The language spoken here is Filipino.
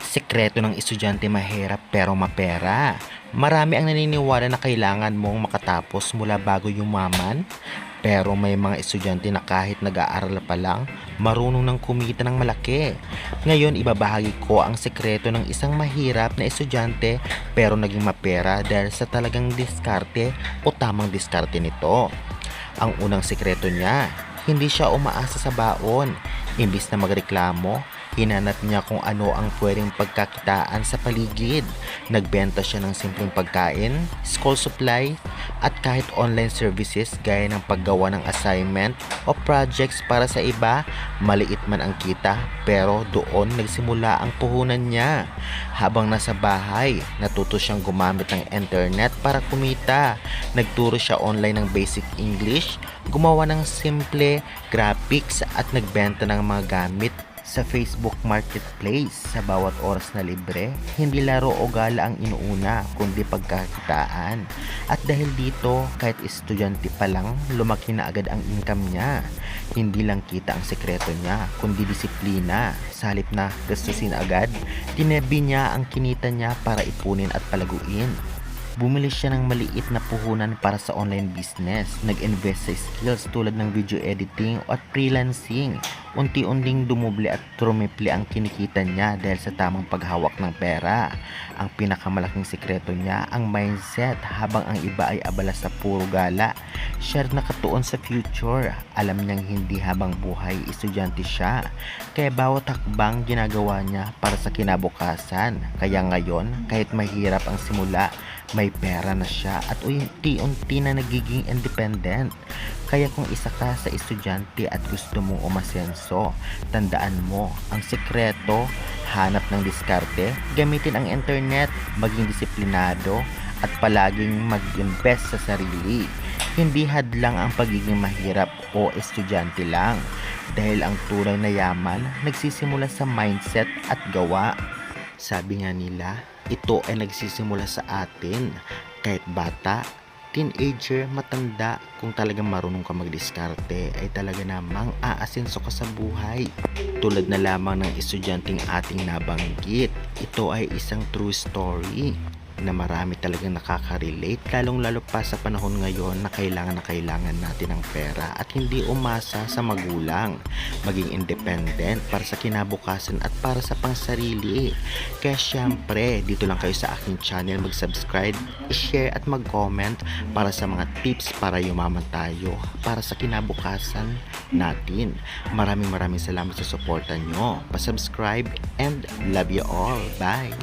Sekreto ng estudyante mahirap pero mapera. Marami ang naniniwala na kailangan mong makatapos mula bago yumaman. Pero may mga estudyante na kahit nag-aaral pa lang, marunong nang kumita ng malaki. Ngayon, ibabahagi ko ang sekreto ng isang mahirap na estudyante pero naging mapera dahil sa talagang diskarte o tamang diskarte nito. Ang unang sekreto niya, hindi siya umaasa sa baon. Imbis na magreklamo, hinanap niya kung ano ang pwedeng pagkakitaan sa paligid. Nagbenta siya ng simpleng pagkain, school supply, at kahit online services gaya ng paggawa ng assignment o projects para sa iba. Maliit man ang kita, pero doon nagsimula ang puhunan niya. Habang nasa bahay, natuto siyang gumamit ng internet para kumita. Nagturo siya online ng basic English, gumawa ng simple graphics at nagbenta ng mga gamit sa Facebook Marketplace sa bawat oras na libre. Hindi laro o gala ang inuuna, kundi pagkakitaan. At dahil dito, kahit estudyante pa lang, lumaki na agad ang income niya. Hindi lang kita ang sekreto niya, kundi disiplina. Sa halip na gastusin agad, tinabi niya ang kinita niya para ipunin at palaguin. Bumili siya ng maliit na puhunan para sa online business. Nag-invest sa skills tulad ng video editing at freelancing. Unti-unting dumuble at trumiple ang kinikita niya dahil sa tamang paghawak ng pera. Ang pinakamalaking sikreto niya ang mindset habang ang iba ay abala sa puro gala. Siya nakatuon sa future. Alam niyang hindi habang buhay estudyante siya. Kaya bawat hakbang ginagawa niya para sa kinabukasan. Kaya ngayon, kahit mahirap ang simula, may pera na siya at unti-unti na nagiging independent. Kaya kung isa ka sa estudyante at gusto mong umasenso, tandaan mo, ang sekreto, hanap ng diskarte, gamitin ang internet, maging disiplinado, at palaging mag-invest sa sarili. Hindi hadlang ang pagiging mahirap o estudyante lang. Dahil ang tunay na yaman, nagsisimula sa mindset at gawa. Sabi nga nila, ito ay nagsisimula sa atin. Kahit bata, teenager, matanda, kung talagang marunong ka magdiskarte, ay talaga namang aasenso ka sa buhay. Tulad na lamang ng estudyanteng ating nabanggit, ito ay isang true story na marami talagang nakaka-relate lalong lalo pa sa panahon ngayon na kailangan na kailangan natin ng pera at hindi umasa sa magulang. Maging independent para sa kinabukasan at para sa pangsarili. Kaya syempre dito lang kayo sa aking channel mag subscribe i-share at mag-comment para sa mga tips para yumaman tayo para sa kinabukasan natin. Maraming maraming salamat sa suporta nyo. Pa-subscribe and love you all. Bye